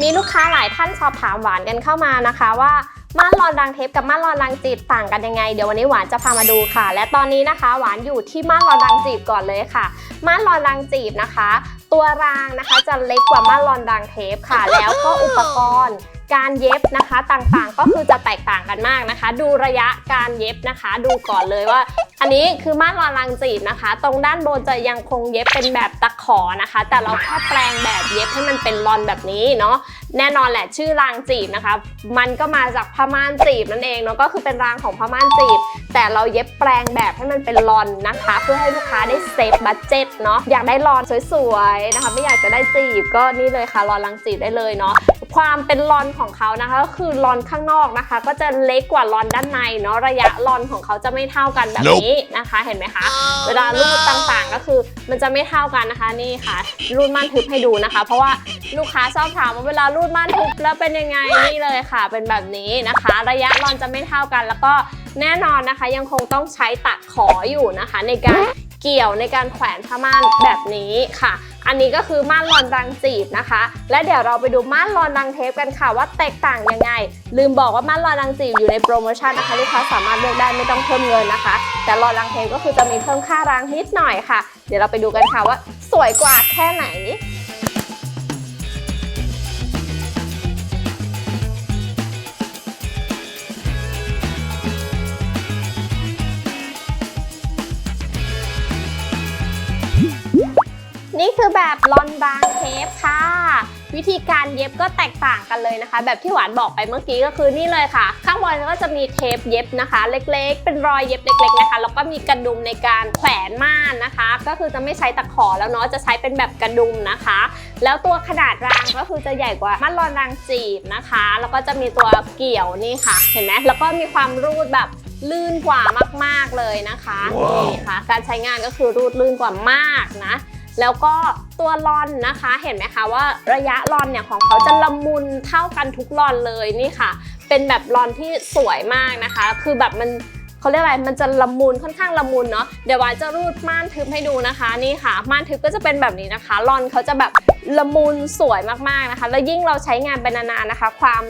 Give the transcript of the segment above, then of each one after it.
มีลูกค้าหลายท่านสอบถามหวานกันเข้ามานะคะว่า ม่านรอนรังเทปกับม่านรอนรังจีบต่างกันยังไง เดี๋ยววันนี้หวานจะพามาดูค่ะ และตอนนี้นะคะ หวานอยู่ที่ม่านรอนรังจีบก่อนเลยค่ะ ม่านรอนรังจีบนะคะ ตัวรางนะคะจะเล็กกว่าม่านรอนรังเทปค่ะ แล้วก็อุปกรณ์การเย็บนะคะต่างๆก็คือจะแตกต่างกันมากนะคะ ดูระยะการเย็บนะคะ ดูก่อนเลยว่า อันนี้คือม่านรอนรังจีบนะคะ ตรงด้านบนจะยังคงเย็บเป็นแบบตะขอนะคะ แต่เราแค่แปลงแบบเย็บให้มันเป็นรอนแบบนี้เนาะ แน่นอนแหละชื่อรางจีบนะคะ มันก็มาจากผ้าม่านจีบนั่นเองเนาะก็คือเป็นรางของผ้าม่านจีบ แต่เราเย็บแปลงแบบให้มันเป็นรอนนะคะ เพื่อให้ลูกค้าได้เซฟบัตเจ็ตเนาะอยากได้รอนสวยๆนะคะ ไม่อยากจะได้จีบก็นี่เลยค่ะรอนรังจีบได้เลยเนาะความเป็นรอนของเขานะคะก็คือรอนข้างนอกนะคะ ก็จะเล็กกว่ารอนด้านในเนาะระยะรอนของเขาจะไม่เท่ากันแบบนี้นะคะ เห็นไหมคะ เวลารูดต่างๆก็คือมันจะไม่เท่ากันนะคะนี่ค่ะรูดม่านทึบให้ดูนะคะ เพราะว่า ลูกค้าชอบถามว่าเวลารูดม่านทึบแล้วเป็นยังไงนี่เลยค่ะ เป็นแบบนี้นะคะ ระยะรอนจะไม่เท่ากัน แล้วก็แน่นอนนะคะ ยังคงต้องใช้ตัดขออยู่นะคะ ในการเกี่ยวในการแขวนผ้าม่านแบบนี้ค่ะ อันนี้ก็คือม่านรอนรังจีบนะคะ และเดี๋ยวเราไปดูม่านรอนรังเทปกันค่ะ ว่าแตกต่างยังไง ลืมบอกว่าม่านรอนรังจีบอยู่ในโปรโมชั่นนะคะลูกค้าสามารถเลือกได้ไม่ต้องเพิ่มเงินนะคะ แต่รอนรังเทปก็คือจะมีเพิ่มค่ารางนิดหน่อยค่ะ เดี๋ยวเราไปดูกันค่ะว่าสวยกว่าแค่ไหน นี่คือแบบลอนบางเทปค่ะ วิธีการเย็บก็แตกต่างกันเลยนะคะ แบบที่หวานบอกไปเมื่อกี้ก็คือนี่เลยค่ะ ข้างบนก็จะมีเทปเย็บนะคะ เล็กๆ เป็นรอยเย็บเล็ก ๆนะคะ แล้วก็มีกระดุมในการแขวนม่านนะคะ ก็คือจะไม่ใช้ตะขอแล้วเนาะจะใช้เป็นแบบกระดุมนะคะ แล้วตัวขนาดรางก็คือจะใหญ่กว่ามัดรอนรางจีบนะคะ แล้วก็จะมีตัวเกี่ยวนี่ค่ะ เห็นไหมแล้วก็มีความรูดแบบลื่นกว่ามาก ๆเลยนะคะนี่ค่ะ การใช้งานก็คือรูดลื่นกว่ามากนะ แล้วก็ตัวลอนนะคะ เห็นไหมคะว่าระยะลอนเนี่ยของเขาจะละมุนเท่ากันทุกลอนเลยนี่ค่ะ เป็นแบบลอนที่สวยมากนะคะ คือแบบมันเขาเรียกอะไร มันจะละมุนค่อนข้างละมุนเนาะ เดี๋ยววานจะรูดม่านทึบให้ดูนะคะ นี่ค่ะ ม่านทึบก็จะเป็นแบบนี้นะคะ ลอนเขาจะแบบละมุนสวยมากๆนะคะ แล้วยิ่งเราใช้งานไปนานๆนะคะ ความ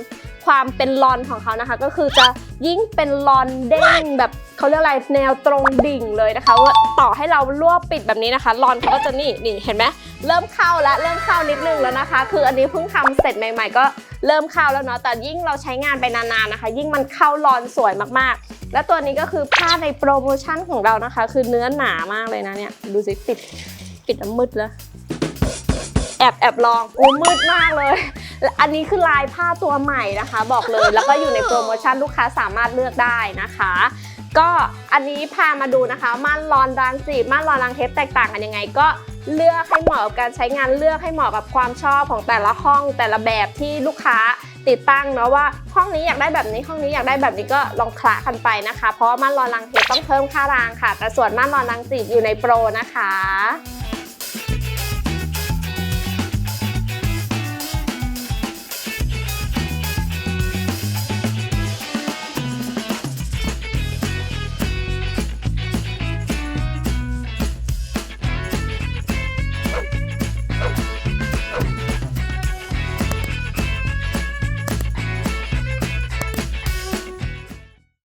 ความเป็นลอนของเขานะคะ ก็คือจะยิ่งเป็นลอนเด้งแบบเขาเรียกอะไรแนวตรงดิ่งเลยนะคะว่าต่อให้เรารวบปิดแบบนี้นะคะ ลอนเขาก็จะนี่นี่เห็นไหมเริ่มเข้าแล้วเริ่มเข้านิดนึงแล้วนะคะ คืออันนี้เพิ่งทำเสร็จใหม่ ๆ ก็เริ่มเข้าแล้วเนาะแต่ยิ่งเราใช้งานไปนานๆนะคะ ยิ่งมันเข้าลอนสวยมากๆ และตัวนี้ก็คือผ้าในโปรโมชั่นของเรานะคะ คือเนื้อหนามากเลยนะเนี่ยดูสิปิดปิดมืดแล้ว อบแอบลองโอ้มืดมากเลย อันนี้คือลายผ้าตัวใหม่นะคะ บอกเลยแล้วก็อยู่ในโปรโมชั่นลูกค้าสามารถเลือกได้นะคะ ก็อันนี้พามาดูนะคะม่านรอนรางจีบม่านรอนรางเทปแตกต่างกันยังไงก็เลือกให้เหมาะกับการใช้งานเลือกให้เหมาะกับความชอบของแต่ละห้องแต่ละแบบที่ลูกค้าติดตั้งเนาะว่าห้องนี้อยากได้แบบนี้ห้องนี้อยากได้แบบนี้ก็ลองคละกันไปนะคะ เพราะม่านรอนรางเทปต้องเพิ่มค่ารางค่ะ แต่ส่วนม่านรอนรางจีบอยู่ในโปรนะคะ